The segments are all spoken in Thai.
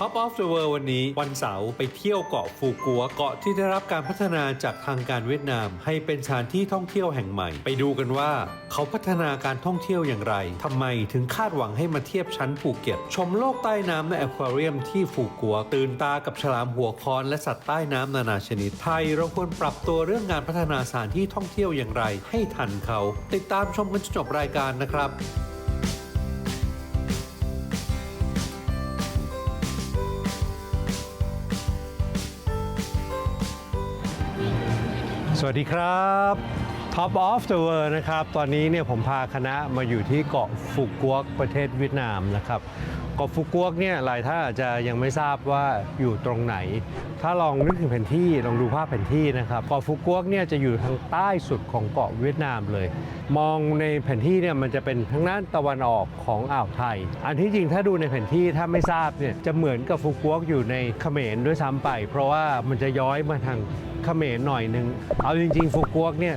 Top of the World วันนี้วันเสาร์ไปเที่ยวเกาะฟูกัว เกาะที่ได้รับการพัฒนาจากทางการเวียดนาม ให้เป็นสถานที่ท่องเที่ยวแห่งใหม่ ไปดูกันว่า เขาพัฒนาการท่องเที่ยวอย่างไรทำไมถึงคาดหวังให้มาเทียบชั้นภูเก็ต ชมโลกใต้น้ำในอควาเรียมที่ฟูกัว ตื่นตากับฉลามหัวคอนและสัตว์ใต้น้ำนานาชนิดไทยเราควรปรับตัวเรื่องงานพัฒนาสถานที่ท่องเที่ยวอย่างไร ให้ทันเขา ติดตามชมกันจนจบรายการนะครับ สวัสดีครับ Top of the World นะครับ ตอนนี้เนี่ยผมพาคณะมาอยู่ที่เกาะฟุกวกประเทศเวียดนามนะครับ กาะฟุกวกเนี่ยหลายท่านอาจจะยังไม่ทราบว่าอยู่ตรงไหน ถ้าลองนึกถึงแผนที่ลองดูภาพแผนที่นะครับเกาะฟุกวกเนี่ยจะอยู่ทางใต้สุดของเกาะเวียดนามเลย มองในแผนที่เนี่ยมันจะเป็นทางด้านตะวันออกของอ่าวไทย อันที่จริงถ้าดูในแผนที่ถ้าไม่ทราบเนี่ยจะเหมือนกับฟุกวกอยู่ในเขมรด้วยซ้ำไป เพราะว่ามันจะย้อยมาทางเขมรหน่อยหนึ่งเอาจริง ๆ ฟุกวกเนี่ย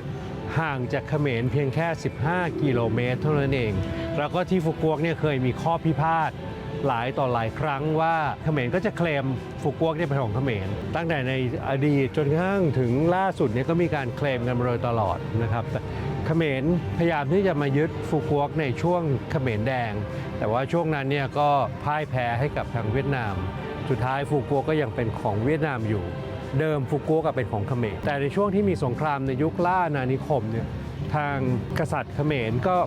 ห่างจากเขมรเพียงแค่ 15 กิโลเมตรเท่านั้นเอง แล้วก็ที่ฟุกวกเนี่ยเคยมีข้อพิพาท หลายต่อหลายครั้งว่าเขมรก็จะเคลมฟุกวกเนี่ยเป็นของเขมรตั้งแต่ในอดีตจนกระทั่งถึงล่าสุดเนี่ยก็มีการเคลมกันมาโดยตลอดนะครับแต่เขมรพยายามที่จะมายึดฟุกวกในช่วงเขมรแดง แต่ว่าช่วงนั้นเนี่ยก็พ่ายแพ้ให้กับทางเวียดนาม สุดท้ายฟุกวกก็ยังเป็นของเวียดนามอยู่ เดิมฟุกุโอกเป็นของเขมรแต่ในช่วงที่มีสงครามในยุคล่าอาณานิคมเนี่ยทางกษัตริย์เขมรก็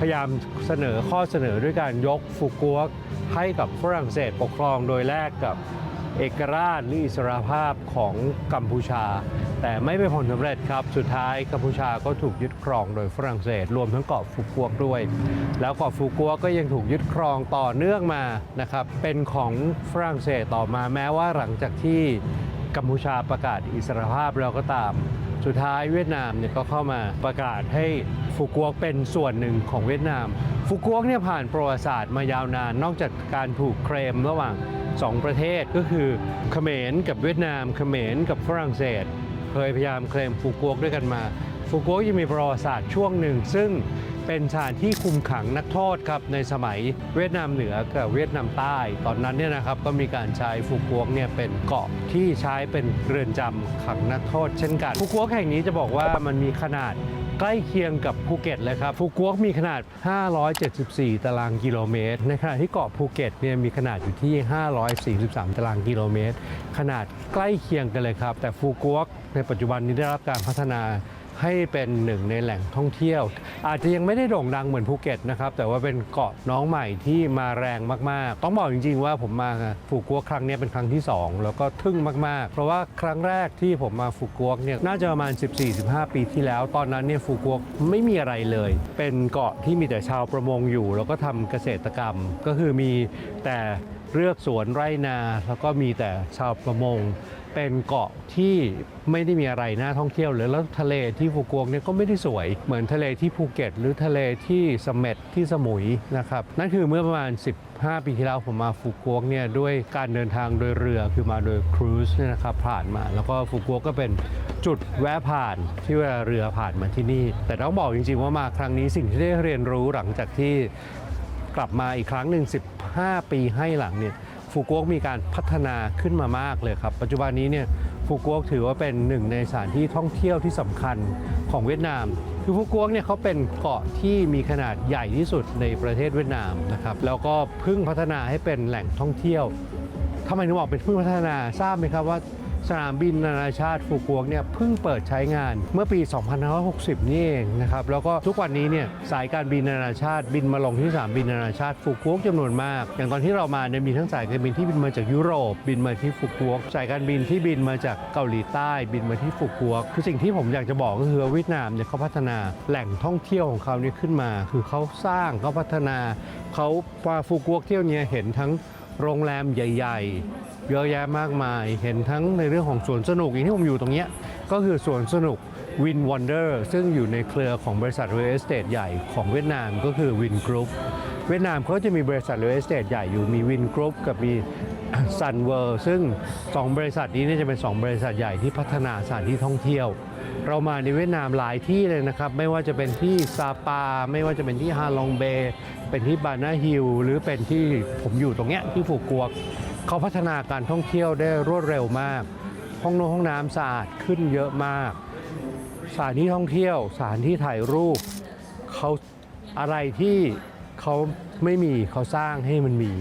พยายามเสนอข้อเสนอด้วยการยกฟุกุโอกให้กับฝรั่งเศสปกครองโดยแลกกับเอกราชหรืออิสรภาพของกัมพูชา แต่ไม่เป็นผลสำเร็จครับ สุดท้ายกัมพูชาก็ถูกยึดครองโดยฝรั่งเศส รวมทั้งเกาะฟุกุโอกด้วย แล้วเกาะฟุกุโอกก็ยังถูกยึดครองต่อเนื่องมานะครับเป็นของฝรั่งเศสต่อมาแม้ว่าหลังจากที่กัมพูชาประกาศอิสรภาพแล้วก็ตาม สุดท้ายเวียดนามเนี่ยก็เข้ามาประกาศให้ฟุกวกเป็นส่วนหนึ่งของเวียดนาม ฟุกวกเนี่ยผ่านประวัติศาสตร์มายาวนาน นอกจากการถูกเคลมระหว่างสองประเทศก็คือเขมรกับเวียดนามเขมรกับฝรั่งเศส เคยพยายามเคลมฟุกวกด้วยกันมา ฟุกุโอกยังมีประวัติศาสตร์ช่วงหนึ่ง ซึ่งเป็นสถานที่คุมขังนักโทษครับในสมัยเวียดนามเหนือกับเวียดนามใต้ ตอนนั้นเนี่ยนะครับก็มีการใช้ฟุกุโอกเนี่ยเป็นเกาะที่ใช้เป็นเรือนจำขังนักโทษ เช่นกันฟุกุโอกแห่งนี้จะบอกว่ามันมีขนาดใกล้เคียงกับภูเก็ตเลยครับฟุกุโอกมีขนาด 574 ตารางกิโลเมตร ในขณะที่เกาะภูเก็ตเนี่ยมีขนาดอยู่ที่ 543 ตารางกิโลเมตร ขนาดใกล้เคียงกันเลยครับ แต่ฟุกุโอกในปัจจุบันนี้ได้รับการพัฒนา ให้เป็นหนึ่งในแหล่งท่องเที่ยว อาจจะยังไม่ได้โด่งดังเหมือนภูเก็ตนะครับแต่ว่าเป็นเกาะน้องใหม่ที่มาแรงมากๆ ต้องบอกจริง ๆ ว่าผมมาฟูกัวครั้งนี้เป็นครั้งที่ 2 แล้วก็ทึ่งมากๆ เพราะว่าครั้งแรกที่ผมมาฟูกัวเนี่ยน่าจะประมาณ 14-15 ปีที่แล้ว ตอนนั้นเนี่ยฟูกัวไม่มีอะไรเลย เป็นเกาะที่มีแต่ชาวประมงอยู่ แล้วก็ทำเกษตรกรรมก็คือมีแต่ เรือกสวนไร่นา แล้วก็มีแต่ชาวประมง เป็นเกาะที่ไม่ได้มีอะไรน่าท่องเที่ยวเลยแล้วทะเลที่ฟูกวงเนี่ยก็ไม่ได้สวย เหมือนทะเลที่ภูเก็ต หรือทะเลที่เสเม็ดที่สมุยนะครับนั่นคือเมื่อประมาณ 15 ปีที่แล้วผมมาฟูกวงเนี่ยด้วยการเดินทางโดยเรือคือมาโดยครูซเนี่ยนะครับผ่านมา แล้วก็ฟูกวงก็เป็นจุดแวะผ่านที่เวลาเรือผ่านมาที่นี่ แต่ต้องบอกจริงๆว่ามาครั้งนี้สิ่งที่ได้เรียนรู้หลังจากที่ กลับมาอีกครั้งหนึ่ง15 ปีให้หลังเนี่ยฟูกุกมีการพัฒนาขึ้นมามากเลยครับ ปัจจุบันนี้เนี่ยฟูกุกถือว่าเป็นหนึ่งในสถานที่ท่องเที่ยวที่สำคัญของเวียดนาม คือฟูกุกเนี่ยเขาเป็นเกาะที่มีขนาดใหญ่ที่สุดในประเทศเวียดนามนะครับแล้วก็เพิ่งพัฒนาให้เป็นแหล่งท่องเที่ยวทำไมถึงบอกเป็นเพิ่งพัฒนาทราบไหมครับว่า สนามบินนานาชาติฟูกวกเนี่ยเพิ่งเปิดใช้งานเมื่อปี 2560 นี่เองนะครับ แล้วก็ทุกวันนี้เนี่ยสายการบินนานาชาติบินมาลงที่สนามบินนานาชาติฟูกวกจำนวนมาก อย่างตอนที่เรามาเนี่ยมีทั้งสายการบินที่บินมาจากยุโรป บินมาที่ฟูกวกสายการบินที่บินมาจากเกาหลีใต้ บินมาที่ฟูกวกคือสิ่งที่ผมอยากจะบอกก็คือว่าเวียดนามเนี่ยเขาพัฒนาแหล่งท่องเที่ยวของเขาเนี่ยขึ้นมา คือเขาสร้างเขาพัฒนาเขาพาฟูกวกเที่ยวเนี่ยเห็นทั้งโรงแรมใหญ่ ๆ เยอะแยะมากมาย เห็นทั้งในเรื่องของสวนสนุกอย่างที่ผมอยู่ตรงเนี้ยก็คือสวนสนุก Win Wonder ซึ่งอยู่ในเครือของบริษัท Real Estate ใหญ่ของเวียดนามก็คือ Win Group เวียดนามเขาจะมีบริษัท Real Estate ใหญ่อยู่มี Win Group กับมี Sun World ซึ่ง 2 บริษัทนี้เนี่ยจะเป็น 2 บริษัทใหญ่ที่พัฒนาสถานที่ท่องเที่ยว เรามาในเวียดนามหลายที่เลยนะครับ ไม่ว่าจะเป็นที่ซาปา ไม่ว่าจะเป็นที่ฮาลองเบย์เป็นที่บานาฮิลหรือเป็นที่ผมอยู่ตรงเนี้ยที่ฟูกวก เขาพัฒนาการท่องเที่ยวได้รวดเร็วมาก ห้องนงห้องน้ำสะอาดขึ้นเยอะมาก สถานที่ท่องเที่ยวสถานที่ถ่ายรูปเขาอะไรที่เขาไม่มีเขาสร้างให้มันมี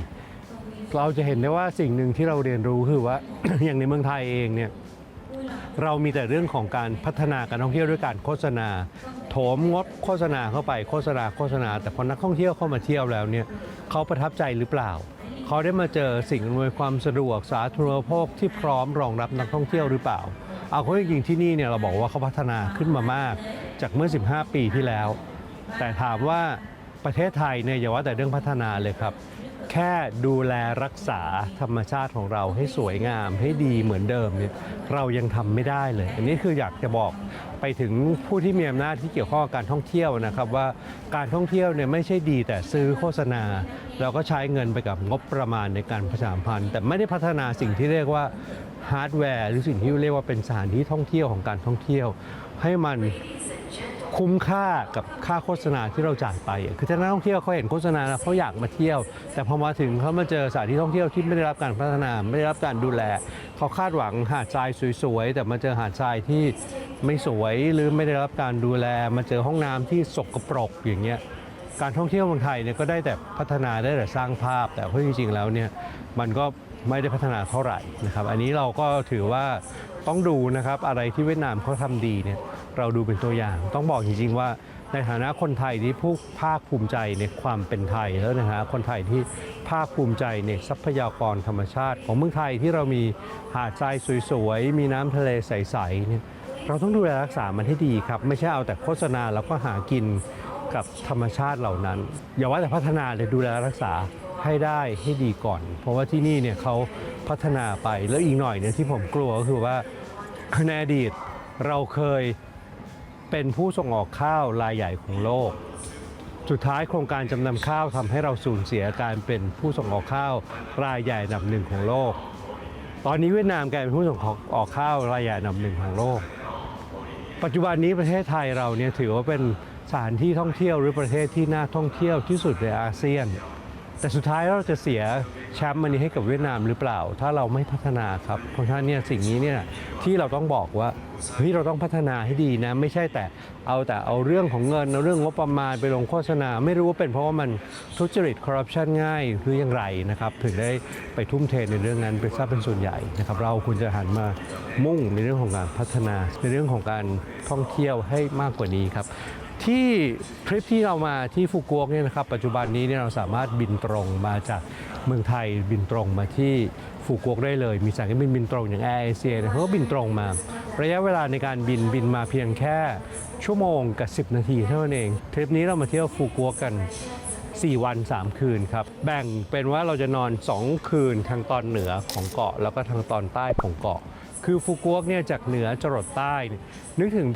เราจะเห็นได้ว่าสิ่งหนึ่งที่เราเรียนรู้คือว่า อย่างในเมืองไทยเองเนี่ยเรามีแต่เรื่องของการพัฒนาการท่องเที่ยวด้วยการโฆษณา โถมงดโฆษณาเข้าไปโฆษณาโฆษณา แต่พอนักท่องเที่ยวเข้ามาเที่ยวแล้วเนี่ยเขาประทับใจหรือเปล่า เขาได้มาเจอสิ่งอำนวยความสะดวกสาธารณูปโภคที่พร้อมรองรับนักท่องเที่ยวหรือเปล่า เอาเข้าจริงๆที่นี่เนี่ยเราบอกว่าเขาพัฒนาขึ้นมามากจากเมื่อ 15 ปีที่แล้ว แต่ถามว่าประเทศไทยเนี่ยอย่าว่าแต่เรื่องพัฒนาเลยครับ แค่ดูแลรักษาธรรมชาติของเราให้สวยงาม ให้ดีเหมือนเดิมเนี่ยเรายังทำไม่ได้เลย อันนี้คืออยากจะบอกไปถึงผู้ที่มีอำนาจที่เกี่ยวข้องกับการท่องเที่ยวนะครับว่าการท่องเที่ยวเนี่ยไม่ใช่ดีแต่ซื้อโฆษณา เราก็ใช้เงินไปกับงบประมาณในการประชาสัมพันธ์ แต่ไม่ได้พัฒนาสิ่งที่เรียกว่าฮาร์ดแวร์หรือสิ่งที่เรียกว่าเป็นสถานที่ท่องเที่ยวของการท่องเที่ยว ให้มัน คุ้มค่ากับค่าโฆษณาที่เราจ่ายไป คือถ้านักท่องเที่ยวเขาเห็นโฆษณาแล้วเขาอยากมาเที่ยว แต่พอมาถึงเขามาเจอสถานที่ท่องเที่ยวที่ไม่ได้รับการพัฒนาไม่ได้รับการดูแลเขาคาดหวังหาดทรายสวยๆแต่มาเจอหาดทรายที่ไม่สวยหรือไม่ได้รับการดูแล มาเจอห้องน้ำที่สกปรกอย่างเงี้ยการท่องเที่ยวเมืองไทยเนี่ยก็ได้แต่พัฒนาได้แต่สร้างภาพ แต่เพราะจริงๆแล้วเนี่ยมันก็ไม่ได้พัฒนาเท่าไหร่นะครับ อันนี้เราก็ถือว่าต้องดูนะครับอะไรที่เวียดนามเขาทำดีเนี่ย เราดูเป็นตัวอย่าง ต้องบอกจริงๆว่าในฐานะคนไทยที่ผู้ภาคภูมิใจในความเป็นไทยแล้วนะฮะคนไทยที่ภาคภูมิใจในทรัพยากรธรรมชาติ ของเมืองไทยที่เรามีหาดทรายสวยๆ มีน้ำทะเลใสๆเนี่ยเราต้องดูแลรักษามันให้ดีครับ ไม่ใช่เอาแต่โฆษณาแล้วก็หากินกับธรรมชาติเหล่านั้น อย่าว่าแต่พัฒนาเลยดูแลรักษาให้ได้ให้ดีก่อน เพราะว่าที่นี่เนี่ยเขาพัฒนาไปแล้วอีกหน่อยเนี่ยที่ผมกลัวก็คือว่าในอดีตเราเคย เป็นผู้ส่งออกข้าวรายใหญ่ของโลก สุดท้ายโครงการจำนำข้าวทำให้เราสูญเสียการเป็นผู้ส่งออกข้าวรายใหญ่อันดับหนึ่งของโลก ตอนนี้เวียดนามกลายเป็นผู้ส่งออกข้าวรายใหญ่อันดับหนึ่งของโลก ปัจจุบันนี้ประเทศไทยเราเนี่ยถือว่าเป็นสถานที่ท่องเที่ยวหรือประเทศที่น่าท่องเที่ยวที่สุดในอาเซียน แต่สุดท้ายเราจะเสีย แชมป์มันนี้ให้กับเวียดนามหรือเปล่า ถ้าเราไม่พัฒนาครับเพราะฉะนั้นเนี่ยสิ่งนี้เนี่ยที่เราต้องบอกว่าเฮ้ยเราต้องพัฒนาให้ดีนะ ไม่ใช่แต่เอาแต่เอาเรื่องของเงินเอาเรื่องงบประมาณไปลงโฆษณา ไม่รู้ว่าเป็นเพราะว่ามันทุจริตคอร์รัปชันง่ายหรืออย่างไรนะครับถึงได้ไปทุ่มเทในเรื่องนั้นเป็นซะเป็นส่วนใหญ่นะครับเราควรจะหันมามุ่งในเรื่องของการพัฒนา ในเรื่องของการท่องเที่ยวให้มากกว่านี้ครับ ที่ทริปที่เรามาที่ฟุกุโอกเนี่ยนะครับปัจจุบันนี้เนี่ยเราสามารถบินตรงมาจากเมืองไทยบินตรงมาที่ฟุกุโอกได้เลย มีสายการบินบินตรงอย่างแอร์เอเชียเนี่ยเขาก็บินตรงมา ระยะเวลาในการบินบินมาเพียงแค่ชั่วโมงกับ 10 นาทีเท่านั้นเอง ทริปนี้เรามาเที่ยวฟุกุโอกกัน 4 วัน 3 คืนครับ แบ่งเป็นว่าเราจะนอน 2 คืนทางตอนเหนือของเกาะ แล้วก็ทางตอนใต้ของเกาะ คือฟุกุโอกเนี่ยจากเหนือจรดใต้นึกถึง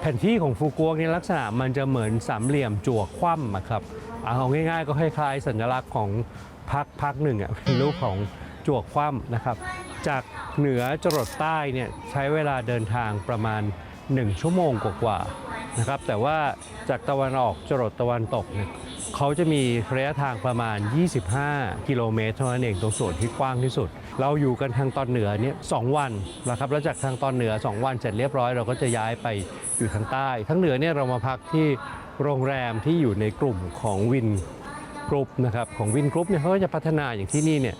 แผนที่ของฟุกุโอกเนี่ยลักษณะมันจะเหมือนสามเหลี่ยมจั่วคว่ำอะครับเอาง่ายๆ ก็คล้ายๆ สัญลักษณ์ของพักพักหนึ่งอะเป็นรูปของจั่วคว่ำนะครับ จากเหนือจรดใต้เนี่ยใช้เวลาเดินทางประมาณ 1 ชั่วโมงกว่าๆ นะครับ แต่ว่าจากตะวันออกจรดตะวันตกเนี่ยเขาจะมีระยะทางประมาณ 25 กิโลเมตรเท่านั้นเองตรงส่วนที่กว้างที่สุด เราอยู่กันทางตอนเหนือเนี่ยสองวันนะครับแล้วจากทางตอนเหนือ 2 วันเสร็จเรียบร้อยเราก็จะย้ายไปอยู่ทางใต้ ทั้งเหนือเนี่ยเรามาพักที่โรงแรมที่อยู่ในกลุ่มของวินกรุ๊ปนะครับของวินกรุ๊ปเนี่ยเขาก็จะพัฒนาอย่างที่นี่เนี่ย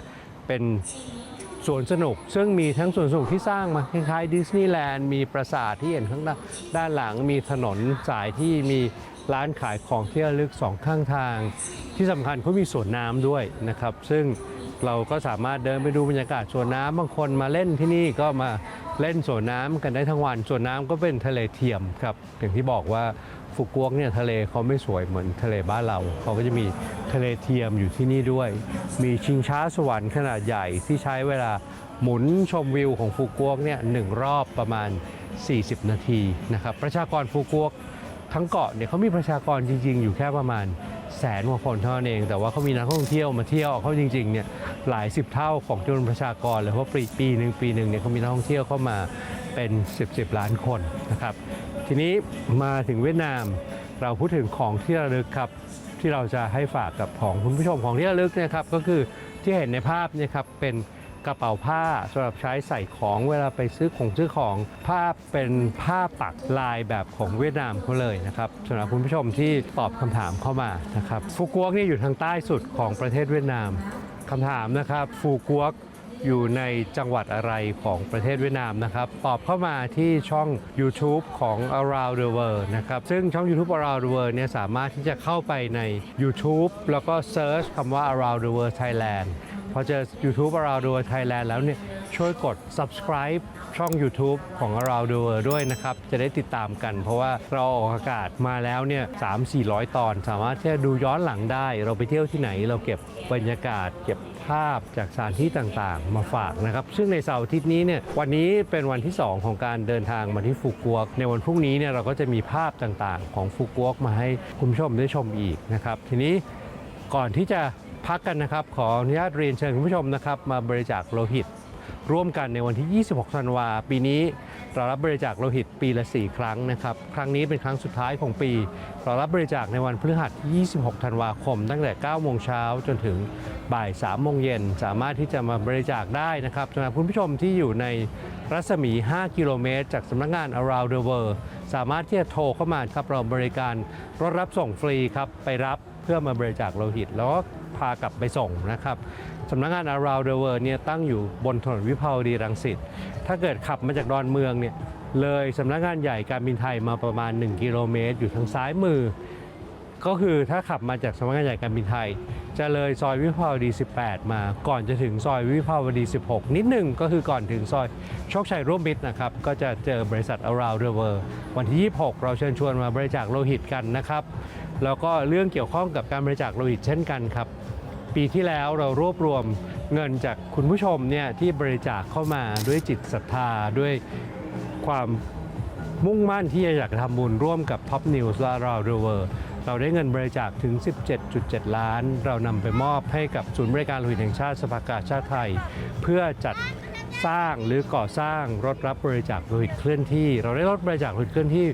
เป็น สวนสนุก ซึ่งมีทั้งสวนสนุกที่สร้างมาคล้ายๆดิสนีย์แลนด์มีปราสาทที่เห็นข้างด้านหลังมีถนนสายที่มีร้านขายของที่ระลึกสองข้างทาง ที่สำคัญเขามีสวนน้ำด้วยนะครับ ซึ่งเราก็สามารถเดินไปดูบรรยากาศสวนน้ำบางคนมาเล่นที่นี่ก็มาเล่นสวนน้ำกันได้ทั้งวันสวนน้ำก็เป็นทะเลเทียมครับอย่างที่บอกว่า ฟุกุโอกเนี่ยทะเลเขาไม่สวยเหมือนทะเลบ้านเรา เขาก็จะมีทะเลเทียมอยู่ที่นี่ด้วย มีชิงช้าสวรรค์ขนาดใหญ่ที่ใช้เวลาหมุนชมวิวของฟุกุโอกเนี่ยหนึ่งรอบประมาณ 40 นาทีนะครับประชากรฟุกุโอกทั้งเกาะเนี่ยเขามีประชากรจริง ๆ อยู่แค่ประมาณแสนกว่าคนเท่านั้นเอง แต่ว่าเขามีนักท่องเที่ยวมาเที่ยวเขาจริงๆเนี่ยหลายสิบเท่าของจำนวนประชากรเลยเพราะปีปีหนึ่งปีหนึ่งเนี่ยเขามีนักท่องเที่ยวเข้ามา เป็น 10บสล้านคนนะครับ ทีนี้มาถึงเวียดนามเราพูดถึงของที่ระลึกครับที่เราจะให้ฝากกับของคุณผู้ชมของที่ระลึกนะครับ ก็คือที่เห็นในภาพเนี่ยครับเป็นกระเป๋าผ้าสำหรับใช้ใส่ของเวลาไปซื้อของซื้อของผ้าเป็นผ้าปักลายแบบของเวียดนามเขาเลยนะครับสำหรับคุณผู้ชมที่ตอบคำถามเข้ามานะครับฟูกวกนี่อยู่ทางใต้สุดของประเทศเวียดนามคำถามนะครับฟูกวก อยู่ในจังหวัดอะไรของประเทศเวียดนามนะครับ ตอบเข้ามาที่ช่อง YouTube ของ Around the World นะครับ ซึ่งช่อง YouTube Around the World เนี่ยสามารถที่จะเข้าไปใน YouTube แล้วก็ Search คำว่า Around the World Thailand พอเจอ YouTube Around the World Thailand แล้วเนี่ยช่วยกด subscribe ช่อง YouTube ของ Around the World ด้วยนะครับ จะได้ติดตามกัน เพราะว่าเราออกอากาศมาแล้วเนี่ย3 400ตอน สามารถที่จะดูย้อนหลังได้ เราไปเที่ยวที่ไหนเราเก็บบรรยากาศเก็บภาพจากสถานที่ต่างๆ มาฝากนะครับ ซึ่งในเสาร์อาทิตย์นี้เนี่ยวันนี้เป็นวันที่ 2 ของการเดินทางมาที่ฟุกวก ในวันพรุ่งนี้เนี่ยเราก็จะมีภาพต่างๆ ของฟุกวกมาให้คุณผู้ชมได้ชมอีกนะครับ ทีนี้ก่อนที่จะพักกันนะครับ ขออนุญาตเรียนเชิญคุณผู้ชมนะครับ มาบริจาคโลหิต ร่วมกันในวันที่ 26 ธันวาปีนี้เรารับบริจาคโลหิตปีละ 4 ครั้งนะครับ ครั้งนี้เป็นครั้งสุดท้ายของปี เรารับบริจาคในวันพฤหัสที่26 ธันวาคม ตั้งแต่ 9 โมงเช้าจนถึง บ่าย3โมงเย็นสามารถที่จะมาบริจาคได้นะครับสำหรับคุณผู้ชมที่อยู่ในรัศมี 5 กิโลเมตร จากสำนักงาน Around the World สามารถที่จะโทรเข้ามาครับเราบริการรถรับส่งฟรีครับไปรับเพื่อมาบริจาคโลหิต แล้วก็พากลับไปส่งนะครับสำนักงาน Around the World เนี่ยตั้งอยู่บนถนนวิภาวดีรังสิตถ้าเกิดขับมาจากดอนเมืองเนี่ยเลยสำนักงานใหญ่การบินไทยมาประมาณ 1 กิโลเมตร อยู่ทางซ้ายมือ ก็คือถ้าขับมาจากสำนักงานใหญ่การบินไทย จะเลยซอยวิภาวดี 18 มาก่อนจะถึงซอยวิภาวดี 16 นิดหนึ่งก็คือก่อนถึงซอยโชคชัยร่วมมิตรนะครับ ก็จะเจอบริษัท Around the World วันที่ 26 เราเชิญชวนมาบริจาคโลหิตกันนะครับ แล้วก็เรื่องเกี่ยวข้องกับการบริจาคโลหิตเช่นกันครับ ปีที่แล้วเรารวบรวมเงินจากคุณผู้ชมเนี่ยที่บริจาคเข้ามาด้วยจิตศรัทธาด้วยความมุ่งมั่นที่จะอยากทำบุญร่วมกับ Top News และ Around the World เราได้เงินบริจาคถึง 17.7 ล้าน เรานำไปมอบให้กับศูนย์บริการโลหิตแห่งชาติสภากาชาติไทย เพื่อจัดสร้างหรือก่อสร้างรถรับบริจาคโลหิตเคลื่อนที่ เราได้รถบริจาคโลหิตเคลื่อนที่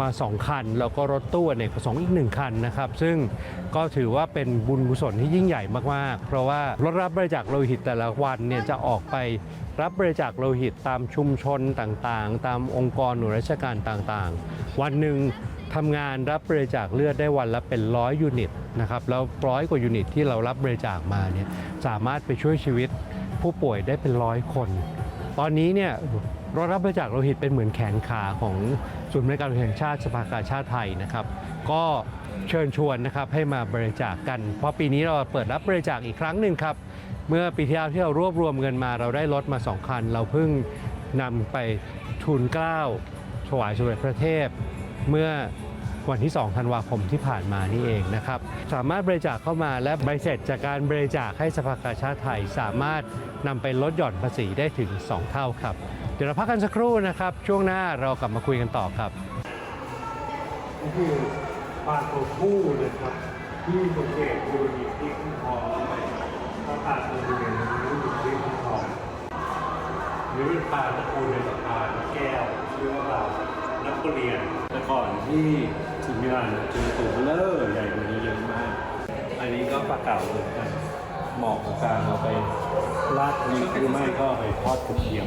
มา 2 คัน แล้วก็รถตู้อเนกประสงค์อีก 1 คันนะครับ ซึ่งก็ถือว่าเป็นบุญกุศลที่ยิ่งใหญ่มาก ๆ เพราะว่ารถรับบริจาคโลหิตแต่ละวันเนี่ยจะออกไปรับบริจาคโลหิตตามชุมชนต่างๆ ตามองค์กรหน่วยราชการต่างๆ วันหนึ่ง ทำงานรับบริจาคเลือดได้วันละเป็นร้อยยูนิตนะครับแล้วร้อยกว่ายูนิตที่เรารับบริจาคมาเนี่ยสามารถไปช่วยชีวิตผู้ป่วยได้เป็นร้อยคน ตอนนี้เนี่ยรถรับบริจาคโลหิตเป็นเหมือนแขนขาของศูนย์บริการแห่งชาติสภากาชาติไทยนะครับ ก็เชิญชวนนะครับให้มาบริจาคกัน เพราะปีนี้เราเปิดรับบริจาคอีกครั้งหนึ่งครับ เมื่อปีที่แล้วที่เรารวบรวมเงินมาเราได้รถมาสองคัน เราเพิ่งนำไปทุนเกล้าถวายสมเด็จพระเทพ เมื่อวันที่ 2 ธันวาคมที่ผ่านมานี่เองนะครับ สามารถบริจาคเข้ามาและใบเสร็จจากการบริจาคให้สภากาชาติไทย สามารถนำไปลดหย่อนภาษีได้ถึง 2 เท่าครับ เดี๋ยวเราพักกันสักครู่นะครับ ช่วงหน้าเรากลับมาคุยกันต่อครับนี่คือปลาตัวผู้นะครับ ที่สังเกตดูดีที่ขึ้นคอถ้าปลาตัวเมียมันอยู่ที่ขึ้นคอนี่เป็นปลาตะกูในตระปลาแก้วชื่อว่าลานักเรียน ก่อนที่ถึงมิลานเจอตัวเบลอใหญ่กว่านี้เยอะมาก อันนี้ก็ปลาเก่าเลยเนกันเหมอกกลางเราไปราดมีหรือไม่ก็ไปทอดกระเทียม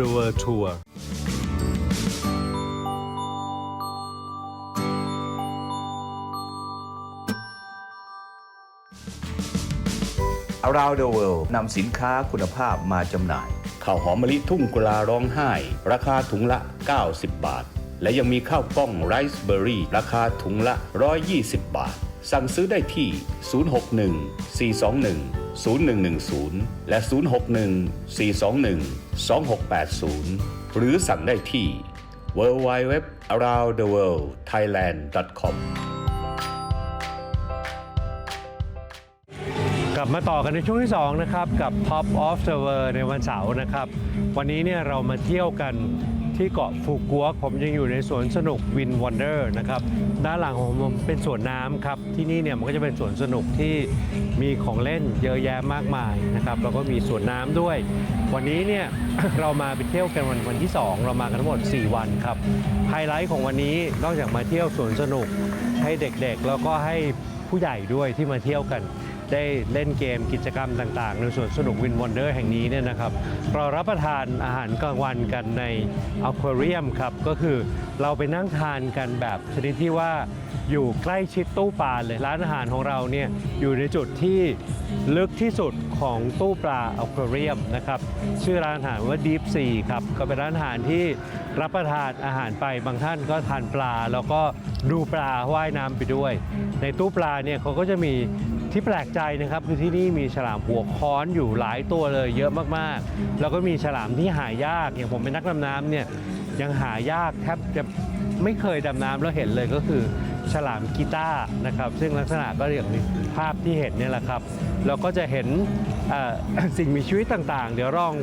the world tour Around the World นำสินค้าคุณภาพมาจำหน่าย ข้าวหอมมะลิทุ่งกุลาร้องไห้ ราคาถุงละ 90 บาท และยังมีข้าวกล้องไรซ์เบอร์รี่ ราคาถุงละ 120 บาท สั่งซื้อได้ที่ 061 421 0110 และ 061 421 2680 หรือสั่งได้ที่ www.aroundtheworldthailand.com กลับมาต่อกันในช่วงที่ 2 นะครับ กับ pop of the World ในวันเสาร์นะครับ วันนี้เนี่ยเรามาเที่ยวกัน ที่เกาะฟูกัวกผมยังอยู่ในสวนสนุกวินวันเดอร์นะครับด้านหลังของผมเป็นสวนน้ำครับที่นี่เนี่ยมันก็จะเป็นสวนสนุกที่มีของเล่นเยอะแยะมากมายนะครับแล้วก็มีสวนน้ำด้วย วันนี้เนี่ยเรามาไปเที่ยวกันวันวันที่ 2 เรามากันทั้งหมด 4 วันครับไฮไลท์ของวันนี้นอกจากมาเที่ยวสวนสนุกให้เด็กๆ แล้วก็ให้ผู้ใหญ่ด้วยที่มาเที่ยวกัน ได้เล่นเกมกิจกรรมต่างๆ ในสวนสนุกวินวอนเดอร์แห่งนี้เนี่ยนะครับเรารับประทานอาหารกลางวันกันในอควาเรียมครับ ก็คือเราไปนั่งทานกันแบบชนิดที่ว่าอยู่ใกล้ชิดตู้ปลาเลยร้านอาหารของเราเนี่ยอยู่ในจุดที่ลึกที่สุดของตู้ปลาอควาเรียมนะครับชื่อร้านอาหารว่า Deep Sea ครับก็เป็นร้านอาหารที่รับประทานอาหารไปบางท่านก็ทานปลา แล้วก็ดูปลาว่ายน้ำไปด้วย ในตู้ปลาเนี่ยเขาก็จะมี ที่แปลกใจนะครับคือที่นี่มีฉลามหัวค้อนอยู่หลายตัวเลยเยอะมากๆ แล้วก็มีฉลามที่หายาก อย่างผมเป็นนักดำน้ำเนี่ยยังหายากแทบจะไม่เคยดำน้ำแล้วเห็นเลยก็คือฉลามกีตาร์นะครับ ซึ่งลักษณะก็อย่างในภาพที่เห็นเนี่ยแหละครับ เราก็จะเห็นสิ่งมีชีวิตต่างๆ เดี๋ยวลอง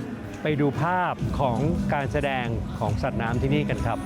ไปดูภาพของการแสดงของสัตว์น้ำที่นี่กันครับ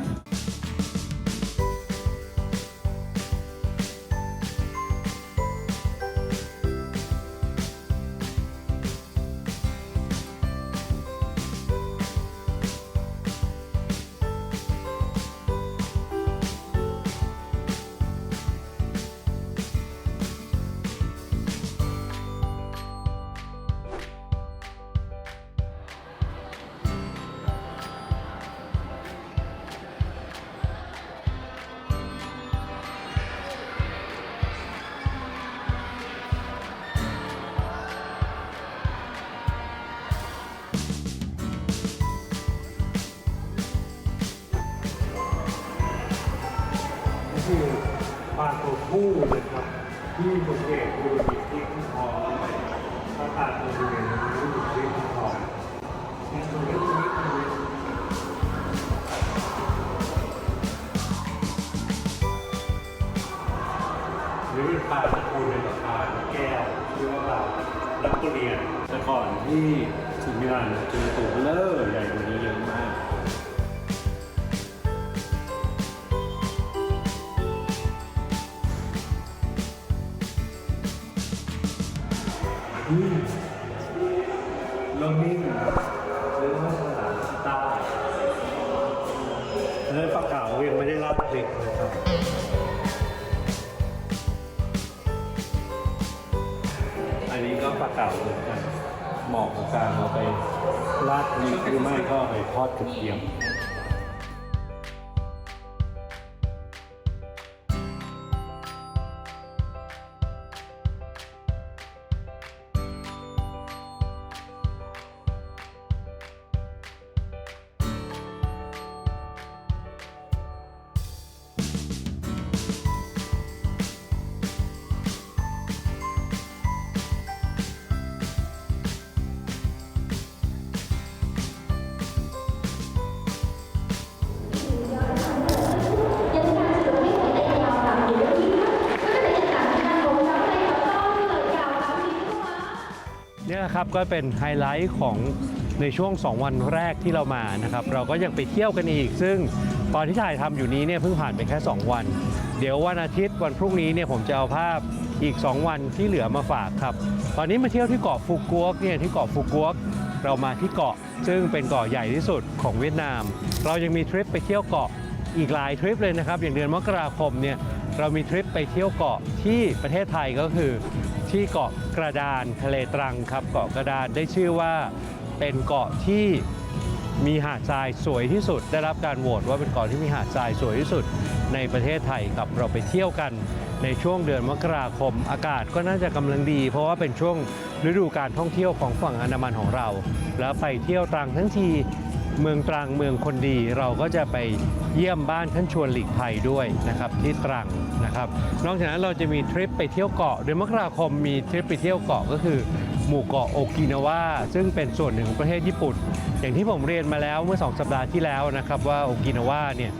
าตัวผู้นะครับที่สังเกตดูมีที่ที่คอด้วยถ้าตาตัวเมียมันรู้สึกที่ที่อนี่ตัวเล็กนิดนึงนี่เป็นปลาตะกูลเป็นปลาแก้วชื่อว่าปลาลักตุเรียนแต่ก่อนที่ถึงมิลานเจอตัวเลอร์ใหญ่กว่านี้เยอะมาก นะครับก็เป็นไฮไลท์ของในช่วง 2 วันแรกที่เรามานะครับ เราก็ยังไปเที่ยวกันอีก ซึ่งตอนที่ถ่ายทำอยู่นี้เนี่ยเพิ่งผ่านไปแค่ 2 วัน เดี๋ยววันอาทิตย์วันพรุ่งนี้เนี่ยผมจะเอาภาพอีก 2 วันที่เหลือมาฝากครับ ตอนนี้มาเที่ยวที่เกาะฟูกวกเนี่ยที่เกาะฟูกวกเรามาที่เกาะ ซึ่งเป็นเกาะใหญ่ที่สุดของเวียดนาม เรายังมีทริปไปเที่ยวเกาะอีกหลายทริปเลยนะครับ อย่างเดือนมกราคมเนี่ยเรามีทริปไปเที่ยวเกาะที่ประเทศไทยก็คือ ที่เกาะกระดานทะเลตรังครับ เกาะกระดานได้ชื่อว่าเป็นเกาะที่มีหาดทรายสวยที่สุด ได้รับการโหวตว่าเป็นเกาะที่มีหาดทรายสวยที่สุด ในประเทศไทยครับเราไปเที่ยวกัน ในช่วงเดือนมกราคมอากาศก็น่าจะกำลังดี เพราะว่าเป็นช่วงฤดูการท่องเที่ยวของฝั่งอันดามันของเรา แล้วไปเที่ยวตรังทั้งที เมืองตรังเมืองคนดีเราก็จะไปเยี่ยมบ้านท่านชวนหลีกภัยด้วยนะครับที่ตรังนะครับนอกจากนั้นเราจะมีทริปไปเที่ยวเกาะเดือนมกราคมมีทริปไปเที่ยวเกาะก็คือหมู่เกาะโอกินาวาซึ่งเป็นส่วนหนึ่งของประเทศญี่ปุ่น อย่างที่ผมเรียนมาแล้วเมื่อ 2 สัปดาห์ที่แล้วนะครับว่าโอกินาวาเนี่ย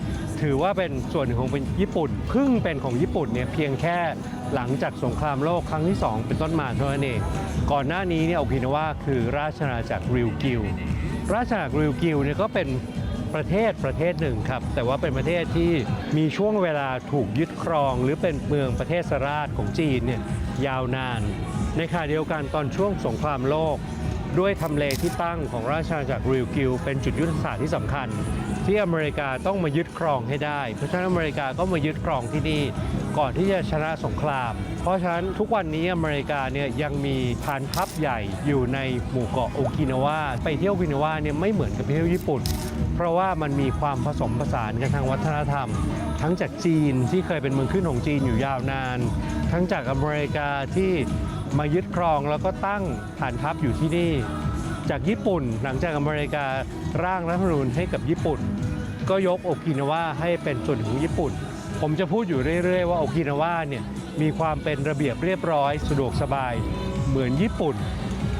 ถือว่าเป็นส่วนหนึ่งของญี่ปุ่นเพิ่งเป็นของญี่ปุ่นเนี่ยเพียงแค่หลังจากสงครามโลกครั้งที่ 2 เป็นต้นมาเท่านั้นเอง ก่อนหน้านี้เนี่ยโอกินาวาคือราชอาณาจักรริวกิว ราชอาณาจักรริวกิวเนี่ยก็เป็นประเทศประเทศหนึ่งครับ แต่ว่าเป็นประเทศที่มีช่วงเวลาถูกยึดครอง หรือเป็นเมืองประเทศสราชของจีนเนี่ยยาวนาน ในขณะเดียวกันตอนช่วงสงครามโลก ด้วยทำเลที่ตั้งของราชอาณาจักรริวกิวเป็นจุดยุทธศาสตร์ที่สำคัญ ที่อเมริกาต้องมายึดครองให้ได้ เพราะฉะนั้นอเมริกาก็มายึดครองที่นี่ ก่อนที่จะชนะสงคราม เพราะฉะนั้นทุกวันนี้อเมริกาเนี่ยยังมีฐานทัพใหญ่อยู่ในหมู่เกาะโอกินาวาไปเที่ยวโอกินาวาเนี่ยไม่เหมือนกับไปเที่ยวญี่ปุ่น เพราะว่ามันมีความผสมผสานกันทางวัฒนธรรม ทั้งจากจีนที่เคยเป็นเมืองขึ้นของจีนอยู่ยาวนาน ทั้งจากอเมริกาที่มายึดครองแล้วก็ตั้งฐานทัพอยู่ที่นี่ จากญี่ปุ่นหลังจากอเมริการ่างรัฐธรรมนูญให้กับญี่ปุ่น ก็ยกโอกินาวาให้เป็นส่วนหนึ่งของญี่ปุ่น ผมจะพูดอยู่เรื่อย ๆ ว่าโอกินาวาเนี่ยมีความเป็นระเบียบเรียบร้อยสะดวกสบายเหมือนญี่ปุ่น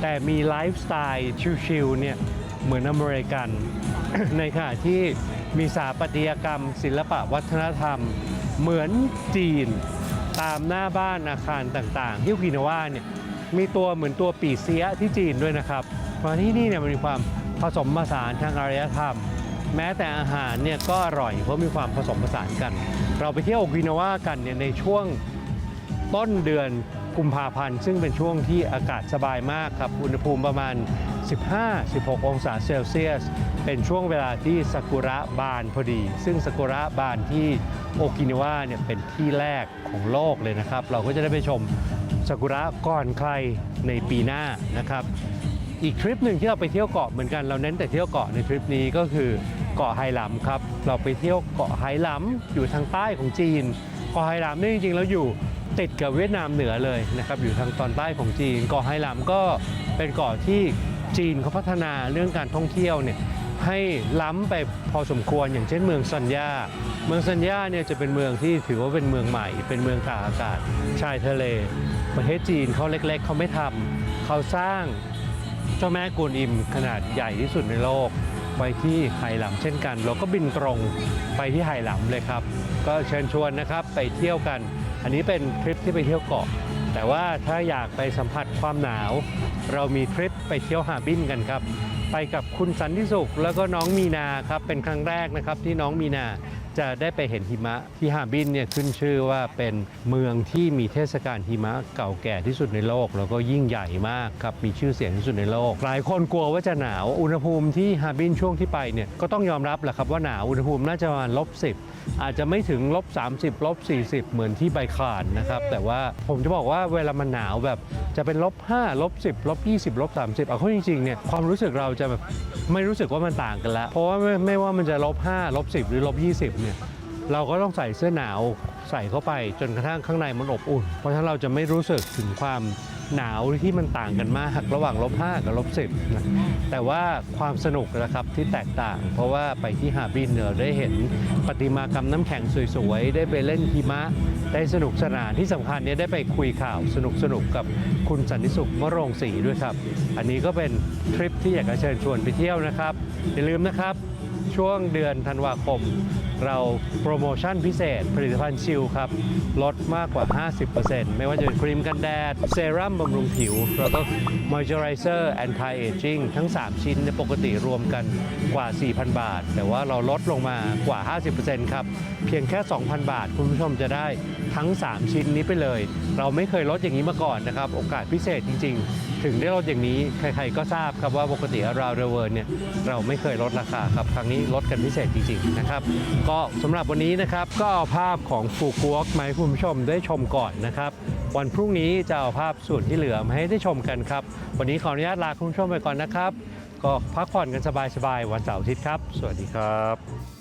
แต่มีไลฟ์สไตล์ชิลๆเนี่ยเหมือนอเมริกัน ในขณะที่มีสถาปัตยกรรม ศิลปะวัฒนธรรม เหมือนจีน ตามหน้าบ้านอาคารต่างๆที่โอกินาวาเนี่ยมีตัวเหมือนตัวปีเสียที่จีนด้วยนะครับเพราะที่นี่เนี่ยมันมีความผสมผสานทางอารยธรรม แม้แต่อาหารเนี่ยก็อร่อยเพราะมีความผสมผสานกัน เราไปเที่ยวโอกินาวากันเนี่ยในช่วงต้นเดือนกุมภาพันธ์ ซึ่งเป็นช่วงที่อากาศสบายมากครับ อุณหภูมิประมาณ 15-16 องศาเซลเซียส เป็นช่วงเวลาที่ซากุระบานพอดี ซึ่งซากุระบานที่โอกินาวาเนี่ยเป็นที่แรกของโลกเลยนะครับ เราก็จะได้ไปชมซากุระก่อนใครในปีหน้านะครับ อีกทริปหนึ่งที่เราไปเที่ยวเกาะเหมือนกันเราเน้นแต่เที่ยวเกาะในทริปนี้ก็คือ เกาะไฮลัมครับ เราไปเที่ยวเกาะไฮลัมอยู่ทางใต้ของจีน เกาะไฮลัมนี่จริงๆแล้วอยู่ติดกับเวียดนามเหนือเลยนะครับอยู่ทางตอนใต้ของจีน เกาะไฮลัมก็เป็นเกาะที่จีนเขาพัฒนาเรื่องการท่องเที่ยวเนี่ยให้ล้ำไปพอสมควรอย่างเช่นเมืองซันยาเมืองซันยาเนี่ยจะเป็นเมืองที่ถือว่าเป็นเมืองใหม่ เป็นเมืองตากอากาศชายทะเล ประเทศจีนเขาเล็กๆ เขาไม่ทำเขาสร้างเจ้าแม่กวนอิมขนาดใหญ่ที่สุดในโลก ไปที่ไหหลำเช่นกัน เราก็บินตรงไปที่ไหหลำเลยครับ ก็เชิญชวนนะครับไปเที่ยวกัน อันนี้เป็นทริปที่ไปเที่ยวเกาะ แต่ว่าถ้าอยากไปสัมผัสความหนาว เรามีทริปไปเที่ยวหาบินกันครับ ไปกับคุณสันติสุขแล้วก็น้องมีนาครับเป็นครั้งแรกนะครับที่น้องมีนา จะได้ไปเห็นหิมะที่ฮาบินเนี่ยขึ้นชื่อว่าเป็นเมืองที่มีเทศกาลหิมะเก่าแก่ที่สุดในโลก แล้วก็ยิ่งใหญ่มากครับมีชื่อเสียงที่สุดในโลก หลายคนกลัวว่าจะหนาวอุณหภูมิที่ฮาบินช่วงที่ไปเนี่ยก็ต้องยอมรับแหละครับว่าหนาวอุณหภูมิน่าจะประมาณลบสิ อาจจะไม่ถึงลบ30ลบ40 เหมือนที่ใบขานนะครับ แต่ว่าผมจะบอกว่าเวลามันหนาวแบบจะเป็นลบ5ลบ10ลบ20ลบ30เอาเข้าจริงๆเนี่ยความรู้สึกเราจะแบบไม่รู้สึกว่ามันต่างกันแล้วเพราะว่าไม่ไม่ว่ามันจะลบ5ลบ10 หรือลบ20เนี่ยเราก็ต้องใส่เสื้อหนาวใส่เข้าไปจนกระทั่งข้างในมันอบอุ่น เพราะฉะนั้นเราจะไม่รู้สึกถึงความ หนาวที่มันต่างกันมากระหว่างลบ5กับลบ10นะแต่ว่าความสนุกนะครับที่แตกต่าง เพราะว่าไปที่หาบินเนี่ยเราได้เห็นประติมากรรมน้ำแข็งสวยๆ ได้ไปเล่นหิมะ ได้สนุกสนานที่สำคัญเนี่ยได้ไปคุยข่าวสนุกๆกับคุณสันติสุขมะโรงศรีด้วยครับ อันนี้ก็เป็นทริปที่อยากจะเชิญชวนไปเที่ยวนะครับอย่าลืมนะครับช่วงเดือนธันวาคม เราโปรโมชั่นพิเศษ ผลิตภัณฑ์ชิลครับ ลดมากกว่า 50%ไม่ว่าจะเป็นครีมกันแดด เซรั่มบำรุงผิว แล้วก็มอยเจอไรเซอร์แอนตี้เอจิ้งทั้ง 3 ชิ้นปกติรวมกันกว่า 4,000 บาท แต่ว่าเราลดลงมากว่า 50%ครับ เพียงแค่ 2,000 บาท คุณผู้ชมจะได้ ทั้ง 3 ชิ้นนี้ไปเลย เราไม่เคยลดอย่างนี้มาก่อนนะครับ โอกาสพิเศษจริง ๆ ถึงได้ลดอย่างนี้ใครๆก็ทราบครับว่าปกติราเดเวิร์เนี่ยเราไม่เคยลดราคาครับครั้งนี้ลดกันพิเศษจริงๆนะครับก็สำหรับวันนี้นะครับก็เอาภาพของฟูกวกมาให้คุณผู้ชมได้ชมก่อนนะครับวันพรุ่งนี้จะเอาภาพส่วนที่เหลือมาให้ได้ชมกันครับ วันนี้ขออนุญาตลาคุณผู้ชมไปก่อนนะครับ ก็พักผ่อนกันสบายๆวันเสาร์อาทิตย์ครับ สวัสดีครับ